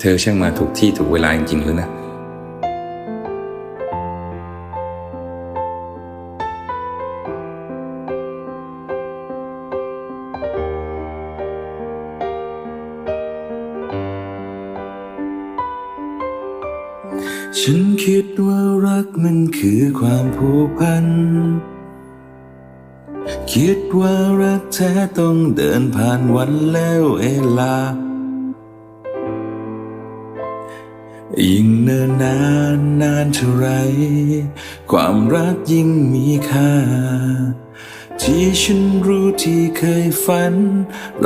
เธอช่างมาถูกที่ถูกเวลาจริงๆเลยนะฉันคิดว่ารักมันคือความผูกพัน คิดว่ารักแท้ต้องเดินผ่านวันแล้วเวลา ยิ่งเนิ่นนานนานเท่าไร ความรักยิ่งมีค่า ที่ฉันรู้ที่เคยฝัน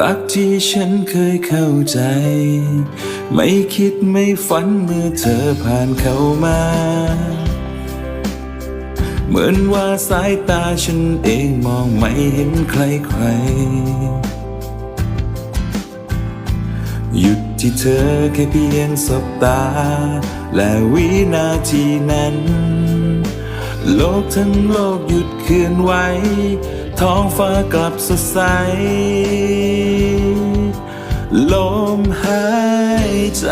รักที่ฉันเคยเข้าใจ ไม่คิดไม่ฝันเมื่อเธอผ่านเข้ามา เหมือนว่าสายตาฉันเองมองไม่เห็นใครใคร ที่เธอแค่เพียงสบตา และวินาทีนั้น โลกทั้งโลกหยุดเคลื่อนไหวท้องฟ้ากลับสดใส ลมหายใจ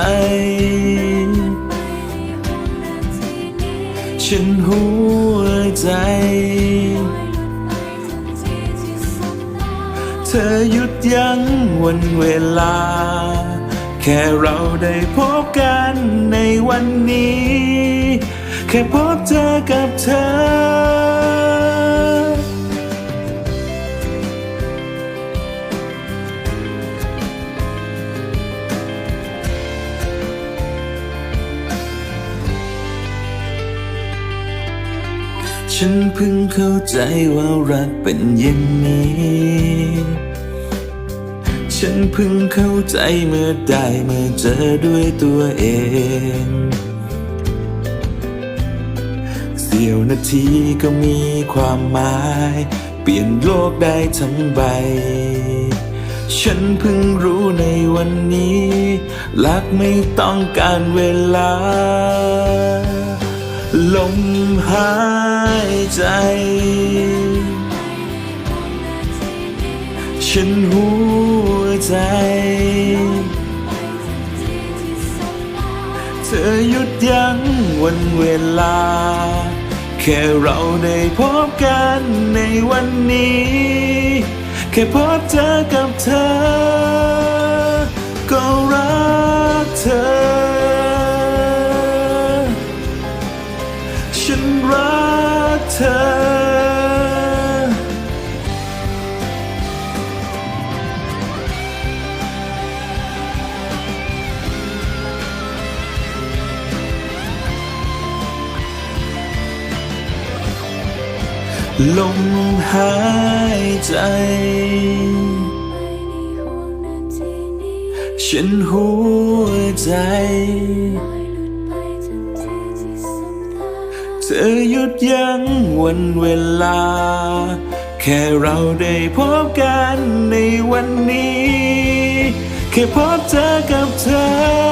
ฉันหัวใจ เธอหยุดยั้งวันเวลา แค่เราได้พบกันในวันนี้ แค่พบเจอกับเธอฉันเพิ่งเข้าใจว่ารักเป็นอย่างนี้ ฉันเพิ่งเข้าใจเมื่อได้มาเจอด้วยตัวเอง เสี้ยวนาทีก็มีความหมาย เปลี่ยนโลกได้ทั้งใบ ฉันเพิ่งรู้ในวันนี้รักไม่ต้องการเวลา ลมหายใจฉันหัว ใจ เธอหยุดยั้งวันเวลา แค่เราได้พบกันในวันนี้ แค่พบเจอกับเธอ ลมหายใจ ฉันหัวใจ เธอหยุดยั้งวันเวลา แค่เราได้พบกันในวันนี้ แค่พบเจอกับเธอ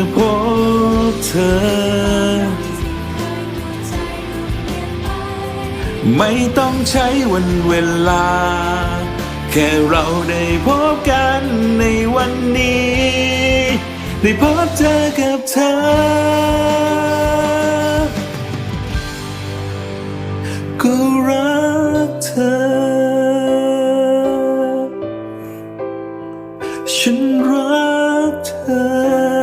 อพบเธอ ไม่ต้องใช้วันเวลา แค่เราได้พบกันในวันนี้ ได้พบเจอกับเธอ ก็รักเธอ ฉันรักเธอ